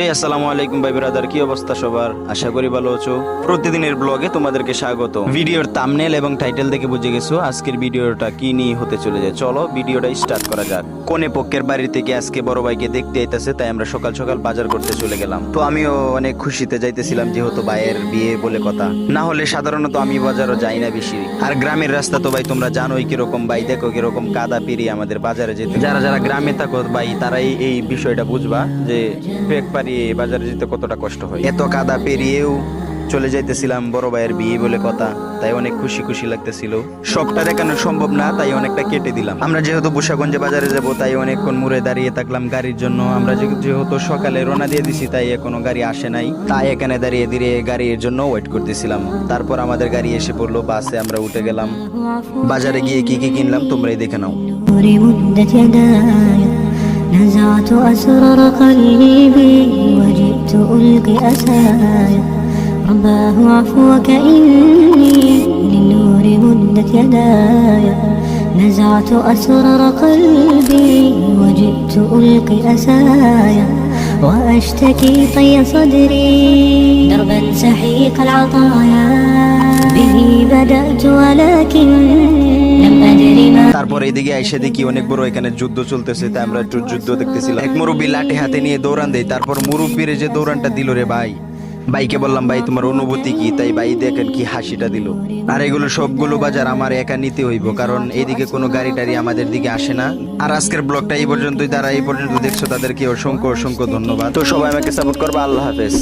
এই, আসসালামু আলাইকুম, ভাই ব্রাদার, কি অবস্থা সবার? আশা করি ভালো আছো। প্রতিদিনের ব্লগে তোমাদেরকে স্বাগত। ভিডিওর থাম্বনেল এবং টাইটেল দেখে বুঝে গেছো আজকের ভিডিওটা কি নিয়ে হতে চলেছে। চলো ভিডিওটা স্টার্ট করা যাক। কোনে পক্ষের বাড়ি থেকে আজকে বড় ভাইকে দেখতে আইতাছে, তাই আমরা সকাল সকাল বাজার করতে চলে গেলাম। তো আমিও অনেক খুশিতে যাইতেছিলাম যেহেতু ভাইয়ের বিয়ে বলে কথা। না হলে সাধারণত আমি বাজারও যাই না বেশি। আর গ্রামের রাস্তা তো ভাই তোমরা জানোই কীরকম ভাই, দেখো কীরকম কাদা পেরিয়ে আমাদের বাজারে যেতে যারা যারা গ্রামে থাকো ভাই, তারাই এই বিষয়টা বুঝবা যে পেক পারিয়ে বাজারে যেতে কতটা কষ্ট হয় এত কাদা পেরিয়েও চলে যাইতেছিলাম বড় ভাইয়ের বিয়ে বলে কথা তাই অনেক খুশি খুশি লাগতেছিল সবটা দেখানো সম্ভব না তাই অনেকটা কেটে দিলাম আমরা যেহেতু বুসাগঞ্জে বাজারে যাব তাই অনেকক্ষণ মুড়ে দাঁড়িয়ে থাকলাম গাড়ির জন্য আমরা যে- যেহেতু সকালে রওনা দিয়ে দিছি তাই এখনো গাড়ি আসে নাই তাই এখানে দাঁড়িয়ে ধীরে গাড়ির জন্য ওয়েট করতেছিলাম তারপর আমাদের গাড়ি এসে পড়লো বাসে আমরা উঠে গেলাম বাজারে গিয়ে কি কি কিনলাম তোমরাই দেখে নাও نور مدت يداي نزعت أسرار قلبي ألقي أسايا. رباه عفوك إني للنور مدت يداي نزعت أسرار قلبي وجئت ألقي أسايا. وأشتكي طي صدري دربا سحيق العطايا. به بدأت ولكن তারপর এইদিকে এসে দেখি অনেক বড় এখানে যুদ্ধ চলতেছে তাই আমরা একটু যুদ্ধ দেখতেছিলাম। এক মুরব্বী লাঠি হাতে নিয়ে দৌড়ান দেয়, তারপর মুরব্বীর যে দৌড়ানটা দিল রে ভাই। ভাইকে বললাম, ভাই, তোমার অনুভূতি কি? তাই ভাই দেখেন কি হাসিটা দিল। আর এগুলো সবগুলো বাজার আমার একা নিতে হইব, কারণ এইদিকে কোনো গাড়ি টাড়ি আমাদের দিকে আসে না। আর আজকের ব্লগটা এই পর্যন্তই, যারা এই পর্যন্ত দেখছ তাদেরকে অসংখ্য অসংখ্য ধন্যবাদ। তো সবাই আমাকে সাপোর্ট করবা, আল্লাহ হাফেজ।